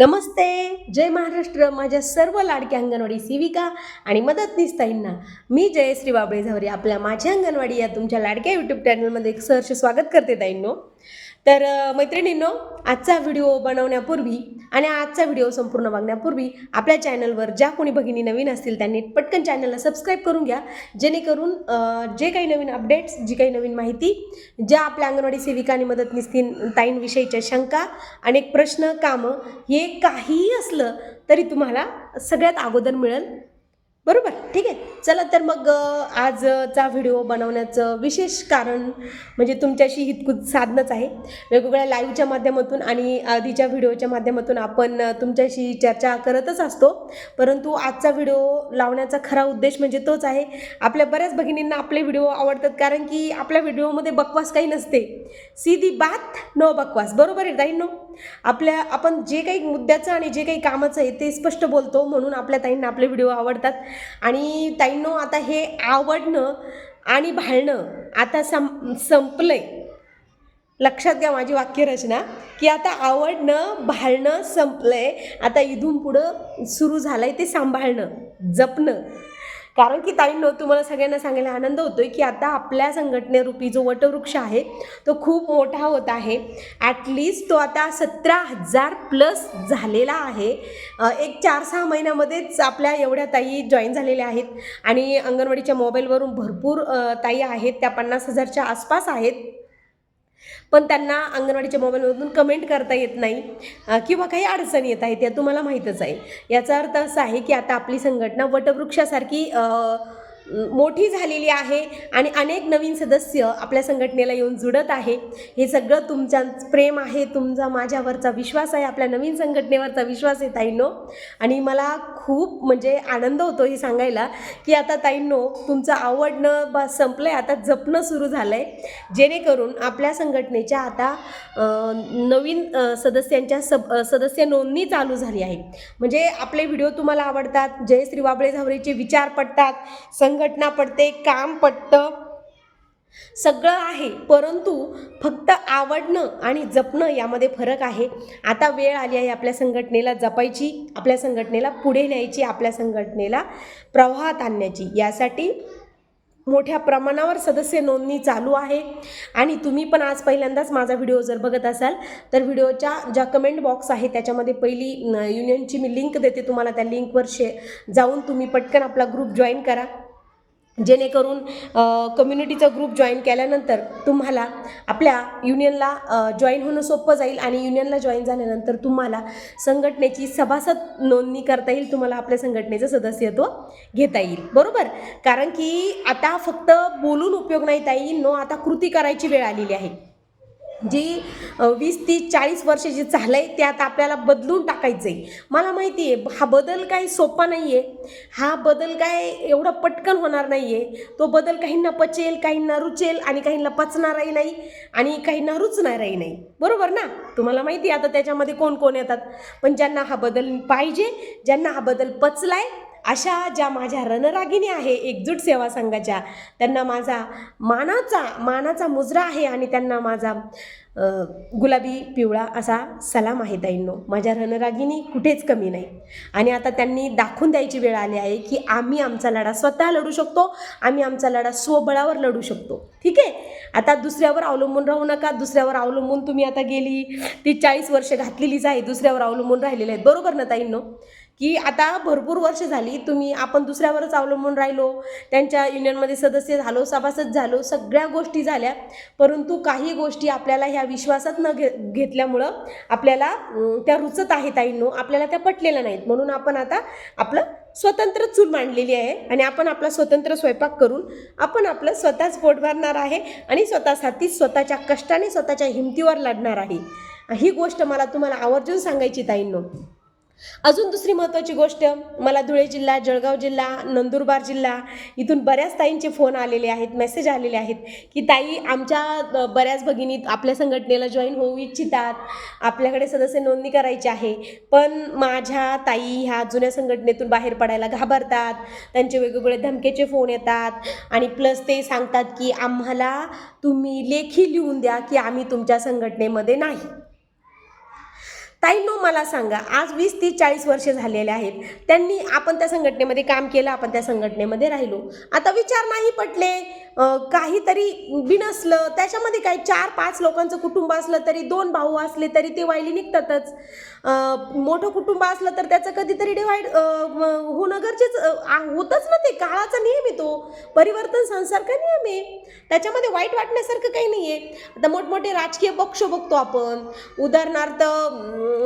नमस्ते. जय महाराष्ट्र. माझ्या सर्व लाडक्या अंगणवाडी सेविका आणि मदतनीस ताईंना मी जयश्री बाबळे झावरे आपल्या माझ्या अंगणवाडी या तुमच्या लाडक्या यूट्यूब चॅनलमध्ये एक सहर्ष स्वागत करते ताईंनो. तर मैत्रिणींनो आजचा व्हिडिओ बनवण्यापूर्वी आणि आजचा व्हिडिओ संपूर्ण बघण्यापूर्वी आपल्या चॅनलवर ज्या कोणी भगिनी नवीन असतील त्यांनी पटकन चॅनलला सबस्क्राईब करून घ्या. जेणेकरून जे काही नवीन अपडेट्स जी काही नवीन माहिती ज्या आपल्या अंगणवाडी सेविका आणि मदतनीस ताईंविषयीच्या शंका अनेक प्रश्न कामं हे काहीही असलं तरी तुम्हाला सगळ्यात अगोदर मिळेल. बरोबर ठीक आहे. चला तर मग आजचा व्हिडिओ बनवण्याचं विशेष कारण म्हणजे तुमच्याशी हितकूत साधनंच आहे. वेगवेगळ्या लाईव्हच्या माध्यमातून आणि आधीच्या व्हिडिओच्या माध्यमातून आपण तुमच्याशी चर्चा करतच असतो. परंतु आजचा व्हिडिओ लावण्याचा खरा उद्देश म्हणजे तोच आहे. आपल्या बऱ्याच भगिनींना आपले व्हिडिओ आवडतात कारण की आपल्या व्हिडिओमध्ये बकवास काही नसते. सीधी बात नो बकवास. बरोबर आहे ताईंनो आपल्या आपण जे काही मुद्द्याचं आणि जे काही कामाचं आहे ते स्पष्ट बोलतो म्हणून आपल्या ताईंना आपले व्हिडिओ आवडतात. आणि ताईंनो आता हे आवडणं आणि भाळणं आता सं संपलं आहे लक्षात घ्या माझी वाक्यरचना की आता आवडणं भाळणं संपलं आहे आता इथून पुढं सुरू झालं आहे ते सांभाळणं जपणं. कारण की ताईंनो तुम्हाला सगळ्यांना सांगायला आनंद होतोय की आता आपल्या संघटनेरूपी जो वटवृक्ष आहे तो खूप मोठा होत आहे. ॲटलिस्ट तो आता सतरा हजार प्लस झालेला आहे. एक चार सहा महिन्यामध्येच आपल्या एवढ्या ताई जॉईन झालेल्या आहेत. आणि अंगणवाडीच्या मोबाईलवरून भरपूर ताई आहेत. त्या पन्नास हजारच्या आसपास आहेत. पण त्यांना अंगणवाडीच्या मोबाईलमधून कमेंट करता येत नाही किंवा काही अडचणी येत आहेत या तुम्हाला माहीतच आहे. याचा अर्थ असा आहे की आता आपली संघटना वटवृक्षासारखी मोठी झालेली आहे आणि अनेक नवीन सदस्य आपल्या संघटनेला येऊन जुडत आहे. हे सगळं तुमच्या प्रेम आहे तुमचा माझ्यावरचा विश्वास आहे आपल्या नवीन संघटनेवरचा विश्वास आहे ताईंनो. आणि मला खूप म्हणजे आनंद होतो हे सांगायला की आता ताईंनो तुमचं आवडणं बा संपलं आहे आता जपणं सुरू झालं आहे जेणेकरून आपल्या संघटनेच्या आता नवीन सदस्यांच्या सब सदस्य नोंदणी चालू झाली आहे. म्हणजे आपले व्हिडिओ तुम्हाला आवडतात जयश्री बाबळे झावरेचे विचार पडतात संघटना पडते काम पटतं. सगळं आहे परंतु फक्त आवडणं आणि जपणं यामध्ये फरक आहे. आता वेळ आली आहे आपल्या संघटनेला जपायची आपल्या संघटनेला पुढे न्यायची आपल्या संघटनेला प्रवाहात आणण्याची. यासाठी मोठ्या प्रमाणावर सदस्य नोंदणी चालू आहे. आणि तुम्ही पण आज पहिल्यांदाच माझा व्हिडिओ जर बघत असाल तर व्हिडिओच्या ज्या कमेंट बॉक्स आहे त्याच्यामध्ये पहिली युनियनची मी लिंक देते तुम्हाला. त्या लिंकवर शे जाऊन तुम्ही पटकन आपला ग्रुप जॉईन करा. जेणेकरून कम्युनिटीचा ग्रुप जॉईन केल्यानंतर तुम्हाला आपल्या युनियनला जॉईन होणं सोपं जाईल आणि युनियनला जॉईन झाल्यानंतर तुम्हाला संघटनेची सभासद नोंदणी करता येईल तुम्हाला आपल्या संघटनेचं सदस्यत्व घेता येईल. बरोबर? कारण की आता फक्त बोलून उपयोग नाही ताई नो आता कृती करायची वेळ आलेली आहे. जी वीस तीस चाळीस वर्ष जे झालं आहे ते आता आपल्याला बदलून टाकायचं आहे मला माहिती आहे हा बदल काही सोपा नाही आहे हा बदल काय एवढा पटकन होणार नाही आहे तो बदल काहींना पचेल काहींना रुचेल आणि काहींना पचणारही नाही आणि काहींना रुचणारही नाही. बरोबर ना? तुम्हाला माहिती आहे आता त्याच्यामध्ये कोण कोण येतात. पण ज्यांना हा बदल पाहिजे ज्यांना हा बदल पचलाय अशा ज्या माझ्या रणरागिणी आहे एकजूट सेवा संघाच्या त्यांना माझा मानाचा मानाचा मुजरा आहे आणि त्यांना माझा गुलाबी पिवळा असा सलाम आहे ताईंनो. माझ्या रणरागिणी कुठेच कमी नाही. आणि आता त्यांनी दाखवून द्यायची वेळ आली आहे की आम्ही आमचा लढा स्वतः लढू शकतो आम्ही आमचा लढा स्वबळावर लढू शकतो. ठीक आहे? आता दुसऱ्यावर अवलंबून राहू नका. दुसऱ्यावर अवलंबून तुम्ही आता गेली ती चाळीस वर्ष घातलेलीच आहे दुसऱ्यावर अवलंबून राहिलेली आहेत. बरोबर ना ताईंनो? की आता भरपूर वर्ष झाली तुम्ही आपण दुसऱ्यावरच अवलंबून राहिलो त्यांच्या युनियनमध्ये सदस्य झालो सभासद झालो सगळ्या गोष्टी झाल्या. परंतु काही गोष्टी आपल्याला ह्या विश्वासात न घे घेतल्यामुळं आपल्याला त्या रुचत आहेत ताईंनो आपल्याला त्या पटलेल्या नाहीत. म्हणून आपण आता आपलं स्वतंत्र चूल मांडलेली आहे आणि आपण आपला स्वतंत्र स्वयंपाक करून आपण आपलं स्वतःच पोट भरणार आहे आणि स्वतःसाठी स्वतःच्या कष्टाने स्वतःच्या हिमतीवर लढणार आहे. ही गोष्ट मला तुम्हाला आवर्जून सांगायची ताईंनो. अजून दुसरी महत्त्वाची गोष्ट मला धुळे जिल्हा जळगाव जिल्हा नंदुरबार जिल्हा इथून बऱ्याच ताईंचे फोन आलेले आहेत मेसेज आलेले आहेत की ताई आमच्या बऱ्याच भगिनी आपल्या संघटनेला जॉईन होऊ इच्छितात आपल्याकडे सदस्य नोंदणी करायची आहे पण माझ्या ताई ह्या जुन्या संघटनेतून बाहेर पडायला घाबरतात त्यांचे वेगवेगळे धमकेचे फोन येतात आणि प्लस ते सांगतात की आम्हाला तुम्ही लेखी लिहून द्या की आम्ही तुमच्या संघटनेमध्ये नाही. ताईंनो मला सांगा आज वीस तीस चाळीस वर्ष झालेले आहेत. त्यांनी आपण त्या संघटनेमध्ये काम केलं आपण त्या संघटनेमध्ये राहिलो. आता विचार नाही पटले. काहीतरी बिनसलं त्याच्यामध्ये काही चार पाच लोकांचं कुटुंब असलं तरी दोन भाऊ असले तरी ते वायली निघतातच. मोठं कुटुंब असलं तर त्याचं कधीतरी डिवाईड होणं गरजेचं होतच ना ते काळाचा नियम आहे तो. परिवर्तन संसार का नियम आहे. त्याच्यामध्ये वाईट वाटण्यासारखं काही नाही आहे आता मोठमोठे राजकीय पक्ष बघतो आपण. उदाहरणार्थ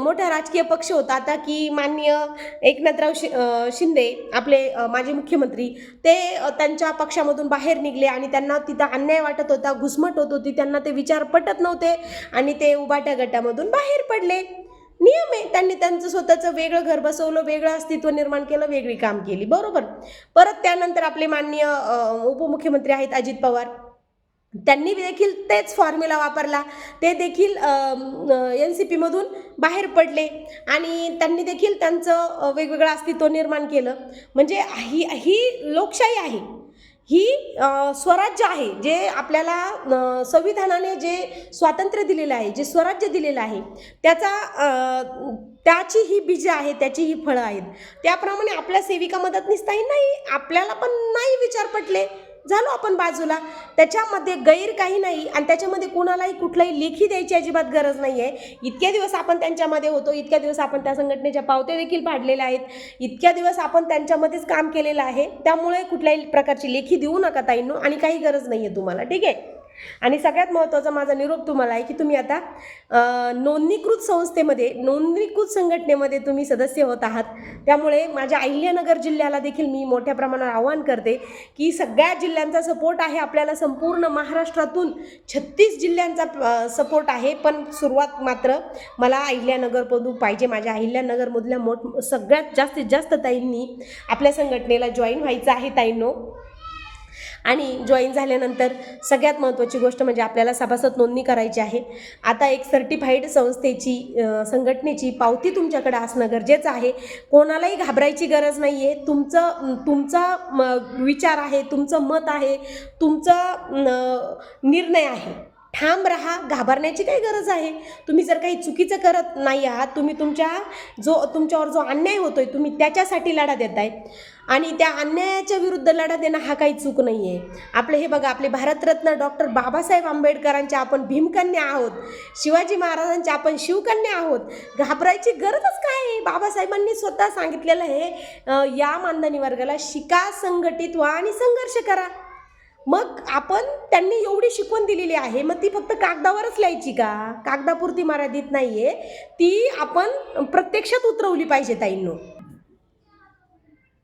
मोठा राजकीय पक्ष होता आता की माननीय एकनाथराव शि शिंदे आपले माजी मुख्यमंत्री ते त्यांच्या पक्षामधून बाहेर निघले आणि त्यांना तिथं अन्याय वाटत होता घुसमट होत होती त्यांना ते विचार पटत नव्हते आणि ते उबाट्या गटामधून बाहेर पडले. नियम आहे. त्यांनी त्यांचं स्वतःचं वेगळं घर बसवलं वेगळं अस्तित्व निर्माण केलं वेगळी काम केली. बरोबर? परत त्यानंतर आपले माननीय उपमुख्यमंत्री आहेत अजित पवार. त्यांनी देखील तेच फॉर्म्युला वापरला. ते देखील एन सी पीमधून बाहेर पडले आणि त्यांनी देखील त्यांचं वेगवेगळं अस्तित्व निर्माण केलं. म्हणजे ही ही लोकशाही आहे. ही स्वराज्य आहे जे आपल्याला संविधानाने जे स्वातंत्र्य दिलेलं आहे जे स्वराज्य दिलेलं आहे त्याचा त्याची ही बीजं आहेत त्याची ही फळं आहेत. त्याप्रमाणे आपल्या सेविका मदतनीसताही नाही आपल्याला पण नाही विचार पटले. झालो आपण बाजूला. त्याच्यामध्ये गैर काही नाही आणि त्याच्यामध्ये कुणालाही कुठलाही लेखी द्यायची अजिबात गरज नाही आहे इतक्या दिवस आपण त्यांच्यामध्ये होतो इतक्या दिवस आपण त्या संघटनेच्या पावत्या देखील पाडलेल्या आहेत इतक्या दिवस आपण त्यांच्यामध्येच काम केलेलं आहे. त्यामुळे कुठल्याही प्रकारची लेखी देऊ नका ताईंनो आणि काही गरज नाही आहे तुम्हाला ठीक आहे? आणि सगळ्यात महत्त्वाचा माझा निरोप तुम्हाला आहे की तुम्ही आता नोंदणीकृत संस्थेमध्ये नोंदणीकृत संघटनेमध्ये तुम्ही सदस्य होत आहात. त्यामुळे माझ्या अहिल्यानगर जिल्ह्याला देखील मी मोठ्या प्रमाणावर आवाहन करते की सगळ्या जिल्ह्यांचा सपोर्ट आहे. आपल्याला संपूर्ण महाराष्ट्रातून छत्तीस जिल्ह्यांचा सपोर्ट आहे. पण सुरुवात मात्र मला अहिल्यानगरमधून पाहिजे. माझ्या अहिल्यानगरमधल्या मोठ सगळ्यात जास्तीत जास्त ताईंनी आपल्या संघटनेला जॉईन व्हायचं आहे ताईंनो. आणि जॉईन झाल्यानंतर सगळ्यात महत्त्वाची गोष्ट म्हणजे आपल्याला सभासद नोंदणी करायची आहे. आता एक सर्टिफाईड संस्थेची संघटनेची पावती तुमच्याकडे असणं गरजेचं आहे. कोणालाही घाबरायची गरज नाही आहे तुमचं तुमचा म, विचार आहे तुमचं मत आहे तुमचं निर्णय आहे. ठाम राहा घाबरण्याची काही गरज आहे. तुम्ही जर काही चुकीचं करत नाही आहात तुम्ही तुमच्या जो तुमच्यावर जो अन्याय होतो आहे तुम्ही त्याच्यासाठी लढा देताय आणि त्या अन्यायाच्या विरुद्ध लढा देणं हा काही चूक नाही आहे आपलं हे बघा आपले भारतरत्न डॉक्टर बाबासाहेब आंबेडकरांच्या आपण भीमकन्या आहोत. शिवाजी महाराजांच्या आपण शिवकन्या आहोत. घाबरायची गरजच काय आहे? बाबासाहेबांनी स्वतः सांगितलेलं आहे या मानधनी वर्गाला शिका संघटित व्हा आणि संघर्ष करा. मग आपण त्यांनी एवढी शिकवण दिलेली आहे मग ती फक्त कागदावरच लिहायची का? कागदापुरती मर्यादित नाही आहे ती आपण प्रत्यक्षात उतरवली पाहिजे ताईंनो.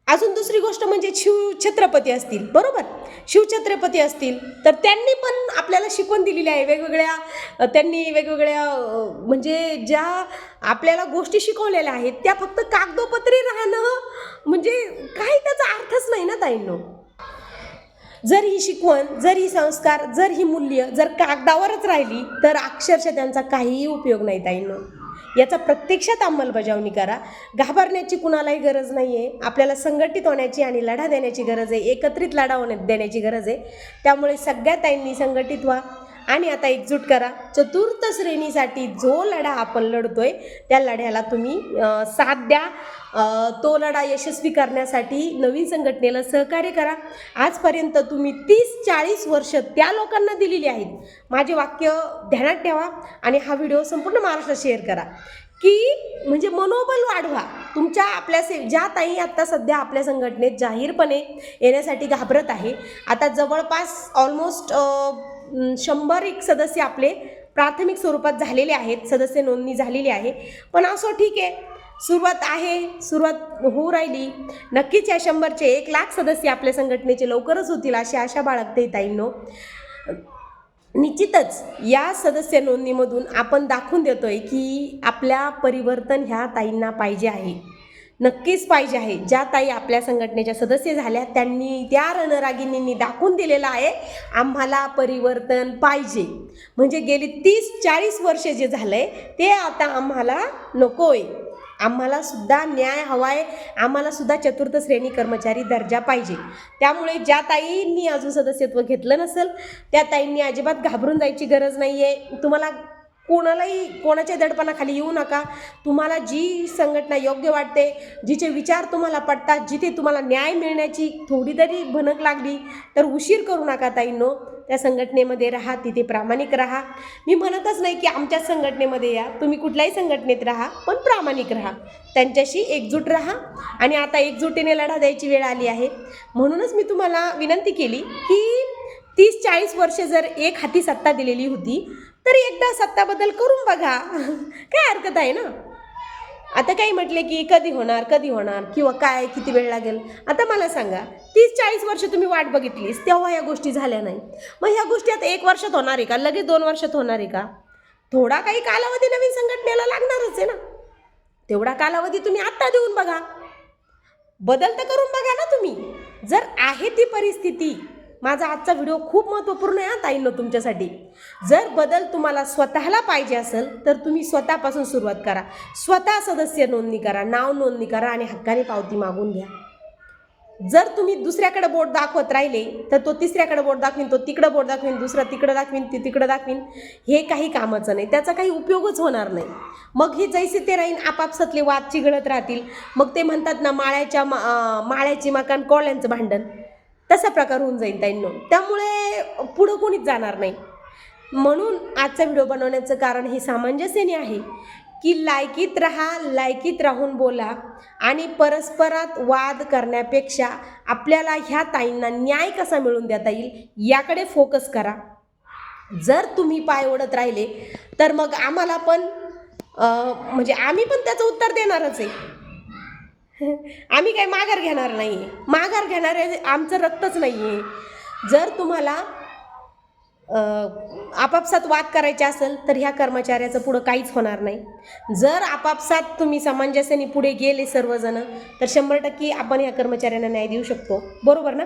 अजून दुसरी गोष्ट म्हणजे शिव छत्रपती असतील बरोबर? शिवछत्रपती असतील तर त्यांनी पण आपल्याला शिकवण दिलेली आहे. वेगवेगळ्या त्यांनी वेगवेगळ्या म्हणजे ज्या आपल्याला गोष्टी शिकवलेल्या आहेत त्या फक्त कागदोपत्री राहणं म्हणजे काही त्याचा अर्थच नाही ना ताईंनो. जर ही शिकवण जर ही संस्कार जर ही मूल्य जर कागदावरच राहिली तर अक्षरशः त्यांचा काहीही उपयोग नाही ताईंनो याचा प्रत्यक्षात अंमलबजावणी करा. घाबरण्याची कुणालाही गरज नाही आहे आपल्याला संघटित होण्याची आणि लढा देण्याची गरज आहे. एकत्रित लढा होण्या देण्याची गरज आहे. त्यामुळे सगळ्या ताईंनी संघटित व्हा. आणि आता एकजूट करा. चतुर्थ श्रेणीसाठी जो लढा आपण लढतोय त्या लढ्याला तुम्ही साथ द्या. तो लढा यशस्वी करण्यासाठी नवीन संघटनेला सहकार्य करा. आजपर्यंत तुम्ही तीस चाळीस वर्ष त्या लोकांना दिलेली आहेत. माझे वाक्य ध्यानात ठेवा आणि हा व्हिडिओ संपूर्ण महाराष्ट्रात शेअर करा. की म्हणजे मनोबल वाढवा. तुमच्या आपल्या से ज्या ताई आत्ता सध्या आपल्या संघटनेत जाहीरपणे येण्यासाठी घाबरत आहे. आता जवळपास ऑलमोस्ट शंभर एक सदस्य आपले प्राथमिक स्वरूपात झालेले आहेत सदस्य नोंदणी झालेली आहे. पण असो ठीक आहे. सुरुवात आहे सुरुवात होऊ राहिली. नक्कीच या शंभरचे एक लाख सदस्य आपल्या संघटनेचे लवकरच होतील अशी आशा बाळगते ताईंनो. निश्चितच या सदस्य नोंदणीमधून आपण दाखवून देतोय की आपल्या परिवर्तन ह्या ताईंना पाहिजे आहे. नक्कीच पाहिजे आहे. ज्या ताई आपल्या संघटनेच्या सदस्य झाल्या त्यांनी त्या रणरागिणींनी दाखवून दिलेलं आहे आम्हाला परिवर्तन पाहिजे. म्हणजे गेली तीस चाळीस वर्ष जे झालंय ते आता आम्हाला नकोय. आम्हाला सुद्धा न्याय हवाय आम्हाला सुद्धा चतुर्थ श्रेणी कर्मचारी दर्जा पाहिजे. त्यामुळे ज्या ताईंनी अजून सदस्यत्व घेतलं नसेल त्या ताईंनी अजिबात घाबरून जायची गरज नाही आहे तुम्हाला कोणालाही कोणाच्या दडपणाखाली येऊ नका. तुम्हाला जी संघटना योग्य वाटते जिचे विचार तुम्हाला पडतात जिथे तुम्हाला न्याय मिळण्याची थोडी तरी भनक लागली तर उशीर करू नका ताईंनो. त्या संघटनेमध्ये राहा तिथे प्रामाणिक राहा. मी म्हणतच नाही की आमच्याच संघटनेमध्ये या तुम्ही कुठल्याही संघटनेत राहा पण प्रामाणिक राहा. त्यांच्याशी एकजूट राहा आणि आता एकजुटीने लढा द्यायची वेळ आली आहे. म्हणूनच मी तुम्हाला विनंती केली की तीस चाळीस वर्षे जर एक हाती सत्ता दिलेली होती तरी एकदा सत्ता बदल करून बघा. काय हरकत आहे ना? आता काही म्हटले की कधी होणार कधी होणार किंवा काय किती वेळ लागेल? आता मला सांगा तीस चाळीस वर्ष तुम्ही वाट बघितलीस तेव्हा या गोष्टी झाल्या नाही. मग ह्या गोष्टी आता एक वर्षात होणार आहे का? लगेच दोन वर्षात होणार आहे का? थोडा काही कालावधी नवीन संघटनेला लागणारच आहे ना. तेवढा कालावधी तुम्ही आत्ता देऊन बघा. बदल तर करून बघा ना तुम्ही. जर आहे ती परिस्थिती माझा आजचा व्हिडिओ खूप महत्त्वपूर्ण आहे हा ताईंनो तुमच्यासाठी. जर बदल तुम्हाला स्वतःला पाहिजे असेल तर तुम्ही स्वतःपासून सुरुवात करा. स्वतः सदस्य नोंदणी करा नाव नोंदणी करा आणि हक्काने पावती मागून घ्या. जर तुम्ही दुसऱ्याकडे बोट दाखवत राहिले तर तो तिसऱ्याकडे बोट दाखवीन तो तिकडं बोट दाखवीन दुसरा तिकडं दाखवीन ती तिकडं दाखवीन हे काही कामाचं नाही. त्याचा काही उपयोगच होणार नाही. मग हे जैसे ते राहीन आपापसातले वाद चिघळत राहतील. मग ते म्हणतात ना माळ्याच्या मा माळ्याची मकान कोळ्यांचं भांडण. तसा प्रकार होऊन जाईल ताईंनो. त्यामुळे पुढं कोणीच जाणार नाही. म्हणून आजचा व्हिडिओ बनवण्याचं कारण हे सामंजस्याने आहे की लायकीत राहा लायकीत राहून बोला आणि परस्परात वाद करण्यापेक्षा आपल्याला ह्या ताईंना न्याय कसा मिळवून देता येईल याकडे फोकस करा. जर तुम्ही पाय ओढत राहिले तर मग आम्हाला पण म्हणजे आम्ही पण त्याचं उत्तर देणारच आहे. आम्ही काही माघार घेणार नाही. माघार घेणारे आमचं रक्तच नाही आहे जर तुम्हाला आपापसात वाद करायचे असेल तर ह्या कर्मचाऱ्याचं पुढं काहीच होणार नाही. जर आपापसात तुम्ही सामंजस्याने पुढे गेले सर्वजण तर शंभर टक्के आपण ह्या कर्मचाऱ्यांना न्याय देऊ शकतो. बरोबर ना?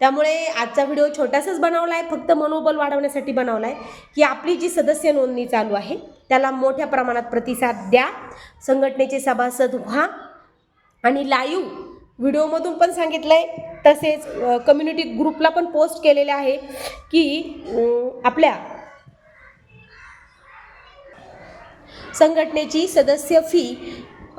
त्यामुळे आजचा व्हिडिओ छोटासाच बनवला आहे फक्त मनोबल वाढवण्यासाठी बनवला आहे की आपली जी सदस्य नोंदणी चालू आहे त्याला मोठ्या प्रमाणात प्रतिसाद द्या. संघटनेचे सभासद व्हा. आणि लाईव्ह व्हिडिओमधून पण सांगितलं आहे तसेच कम्युनिटी ग्रुपला पण पोस्ट केलेले आहे की आपल्या संघटनेची सदस्य फी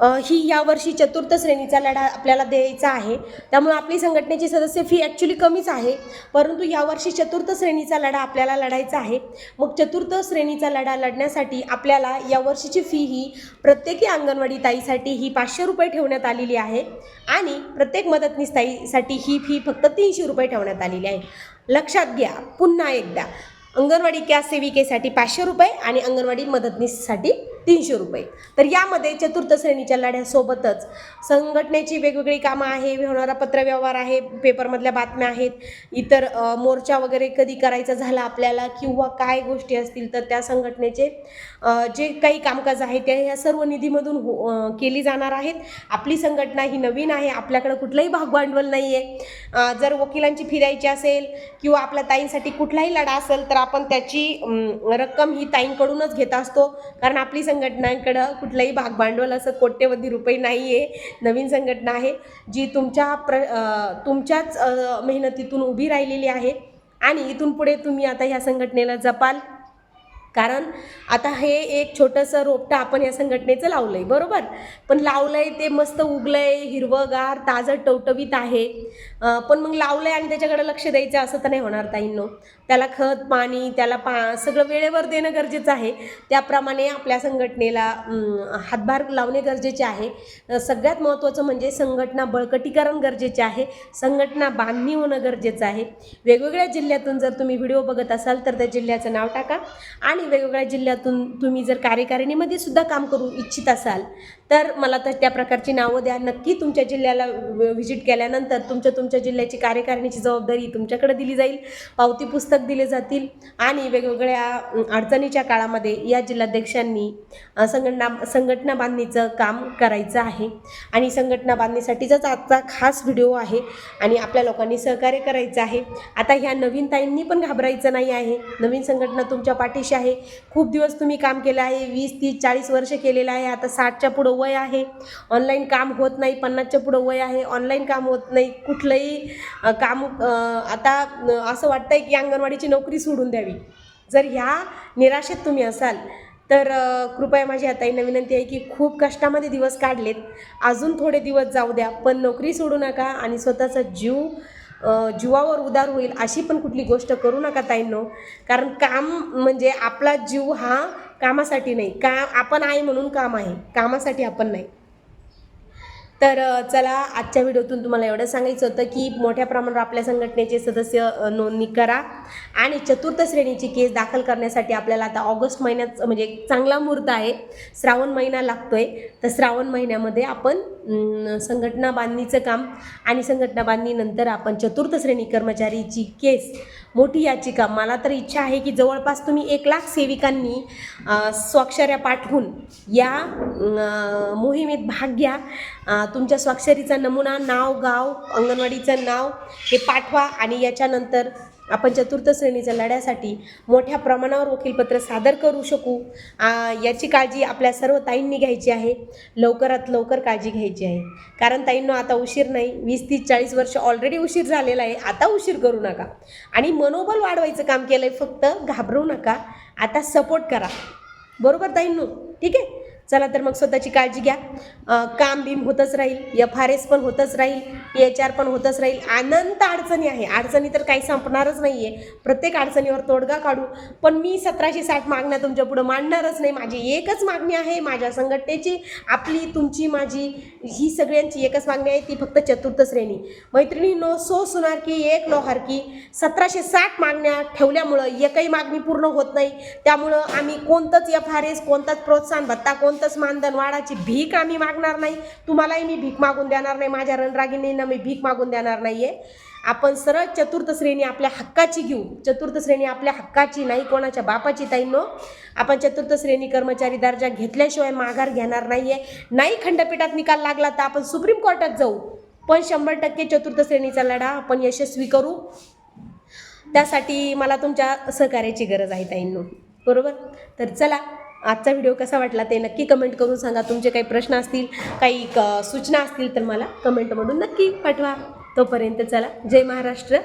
ही यावर्षी चतुर्थ श्रेणीचा लढा आपल्याला द्यायचा आहे. त्यामुळे आपली संघटनेची सदस्य फी ॲक्च्युली कमीच आहे. परंतु यावर्षी चतुर्थ श्रेणीचा लढा आपल्याला लढायचा आहे. मग चतुर्थ श्रेणीचा लढा लढण्यासाठी आपल्याला यावर्षीची फी ही प्रत्येकी अंगणवाडी ताईसाठी ही पाचशे रुपये ठेवण्यात आलेली आहे. आणि प्रत्येक मदतनीस ताईसाठी ही फी फक्त तीनशे रुपये ठेवण्यात आलेली आहे. लक्षात घ्या पुन्हा एकदा. अंगणवाडी कॅस सेविकेसाठी पाचशे रुपये आणि अंगणवाडी मदतनीससाठी तीनशे रुपये. तर यामध्ये चतुर्थ श्रेणीच्या लढ्यासोबतच संघटनेची वेगवेगळी कामं आहे होणारा पत्रव्यवहार आहे पेपरमधल्या बातम्या आहेत इतर मोर्चा वगैरे कधी करायचा झाला आपल्याला किंवा काय गोष्टी असतील तर त्या संघटनेचे जे काही कामकाज आहे ते ह्या सर्व निधीमधून हो केली जाणार आहेत. आपली संघटना ही नवीन आहे आपल्याकडं कुठलंही भागभांडवल नाही आहे जर वकिलांची फिरायची असेल किंवा आपल्या ताईंसाठी कुठलाही लढा असेल तर आपण त्याची रक्कम ही ताईंकडूनच घेत असतो. कारण आपली संघटनांकडं कुठलंही भागभांडवल असं कोट्यवधी रुपये नाही आहे नवीन संघटना आहे जी तुमच्या प्र तुमच्याच मेहनतीतून उभी राहिलेली आहे. आणि इथून पुढे तुम्ही आता ह्या संघटनेला जपाल. कारण आता हे एक छोटंसं रोपटं आपण या संघटनेचं लावलं आहे बरोबर? पण लावलं आहे ते मस्त उगलं आहे हिरवंगार ताजं टवटवीत आहे. पण मग लावलं आहे आणि त्याच्याकडे लक्ष द्यायचं असं तर नाही होणार ताईंनो. त्याला खत पाणी त्याला पा सगळं वेळेवर देणं गरजेचं आहे. त्याप्रमाणे आपल्या संघटनेला हातभार लावणे गरजेचे आहे. सगळ्यात महत्त्वाचं म्हणजे संघटना बळकटीकरण गरजेचे आहे. संघटना बांधणी होणं गरजेचं आहे. वेगवेगळ्या जिल्ह्यातून जर तुम्ही व्हिडिओ बघत असाल तर त्या जिल्ह्याचं नाव टाका. आणि वेगवेगळ्या जिल्ह्यातून तुम्ही जर कार्यकारिणीमध्ये सुद्धा काम करू इच्छित असाल तर मला तर त्या प्रकारची नावं द्या. नक्की तुमच्या जिल्ह्याला व्हिजिट केल्यानंतर तुमच्या तुमच्या जिल्ह्याची कार्यकारिणीची जबाबदारी तुमच्याकडे दिली जाईल पावती पुस्तक दिले जातील आणि वेगवेगळ्या अडचणीच्या काळामध्ये या जिल्हाध्यक्षांनी संघटना संघटना बांधणीचं काम करायचं आहे. आणि संघटना बांधणीसाठीचाच आजचा खास व्हिडिओ आहे आणि आपल्या लोकांनी सहकार्य करायचं आहे. आता ह्या नवीन ताईंनी पण घाबरायचं नाही आहे. नवीन संघटना तुमच्या पाठीशी आहे. खूप दिवस तुम्ही काम केलं आहे वीस तीस चाळीस वर्ष केलेलं आहे आता साठच्या पुढं वय आहे. ऑनलाईन काम होत नाही पन्नासच्या पुढं वय आहे ऑनलाईन काम होत नाही कुठलंही काम आता असं वाटतंय की अंगणवाडीची नोकरी सोडून द्यावी. जर ह्या निराशेत तुम्ही असाल तर कृपया माझी आता ताईंना विनंती आहे की खूप कष्टामध्ये दिवस काढलेत. अजून थोडे दिवस जाऊ द्या पण नोकरी सोडू नका आणि स्वतःचा जीव जीवावर उदार होईल अशी पण कुठली गोष्ट करू नका ताईंनो. कारण काम म्हणजे आपला जीव हा कामासाठी नाही. का आपण आहे म्हणून काम आहे. कामासाठी आपण नाही. तर चला आजच्या व्हिडिओतून तुम्हाला एवढं सांगायचं होतं की मोठ्या प्रमाणावर आपल्या संघटनेचे सदस्य नोंदणी करा आणि चतुर्थ श्रेणीची केस दाखल करण्यासाठी आपल्याला आता ऑगस्ट महिन्यात म्हणजे एक चांगला मुहूर्त आहे. श्रावण महिना लागतोय. तर श्रावण महिन्यामध्ये आपण संघटना बांधणीचं काम आणि संघटना बांधणीनंतर आपण चतुर्थ श्रेणी कर्मचारीची केस मोठी याचिका. मला तर इच्छा आहे की जवळपास तुम्ही एक लाख सेविकांनी स्वाक्षऱ्या पाठवून या मोहिमेत भाग घ्या. तुमच्या स्वाक्षरीचा नमुना नाव गाव अंगणवाडीचं नाव हे पाठवा आणि याच्यानंतर आपण चतुर्थ श्रेणीच्या लढ्यासाठी मोठ्या प्रमाणावर वकीलपत्र सादर करू शकू. याची काळजी आपल्या सर्व ताईंनी घ्यायची आहे. लवकरात लवकर काळजी घ्यायची आहे. कारण ताईंनो आता उशीर नाही. वीस तीस चाळीस वर्ष ऑलरेडी उशीर झालेला आहे. आता उशीर करू नका. आणि मनोबल वाढवायचं काम केलं आहे फक्त घाबरू नका. आता सपोर्ट करा. बरोबर ताईंनो? ठीक आहे? चला तर मग स्वतःची काळजी घ्या. काम बीम होतच राहील एफ आर एस पण होतच राहील एच आर पण होतच राहील. अनंत अडचणी आहे. अडचणी तर काही संपणारच नाही आहे प्रत्येक अडचणीवर तोडगा काढू. पण मी सतराशे साठ मागण्या तुमच्या पुढं मांडणारच नाही. माझी एकच मागणी आहे माझ्या संघटनेची. आपली तुमची माझी ही सगळ्यांची एकच मागणी आहे. ती फक्त चतुर्थ श्रेणी. मैत्रिणी नो सो सुनार की एक लोहार की. सतराशे साठ मागण्या ठेवल्यामुळं एकही मागणी पूर्ण होत नाही. त्यामुळं आम्ही कोणतंच एफ आर एस कोणताच प्रोत्साहन भत्ता कोणतं येतच मानधन वाढाची भीक आम्ही मागणार नाही. तुम्हालाही मी भीक मागून देणार नाही. माझ्या रणरागिणींना मी भीक मागून देणार नाही आहे आपण सरळ चतुर्थ श्रेणी आपल्या हक्काची घेऊ. चतुर्थ श्रेणी आपल्या हक्काची नाही कोणाच्या बापाची ताईंनो. आपण चतुर्थ श्रेणी कर्मचारी दर्जा घेतल्याशिवाय माघार घेणार नाही आहे नाही खंडपीठात निकाल लागला तर आपण सुप्रीम कोर्टात जाऊ. पण शंभर टक्के चतुर्थ श्रेणीचा लढा आपण यशस्वी करू. त्यासाठी मला तुमच्या सहकार्याची गरज आहे ताईंनो. बरोबर? तर चला आजचा व्हिडिओ कसा वाटला ते नक्की कमेंट करून सांगा. तुमचे काही प्रश्न असतील काही क सूचना असतील तर मला कमेंटमधून नक्की पाठवा. तोपर्यंत चला. जय महाराष्ट्र.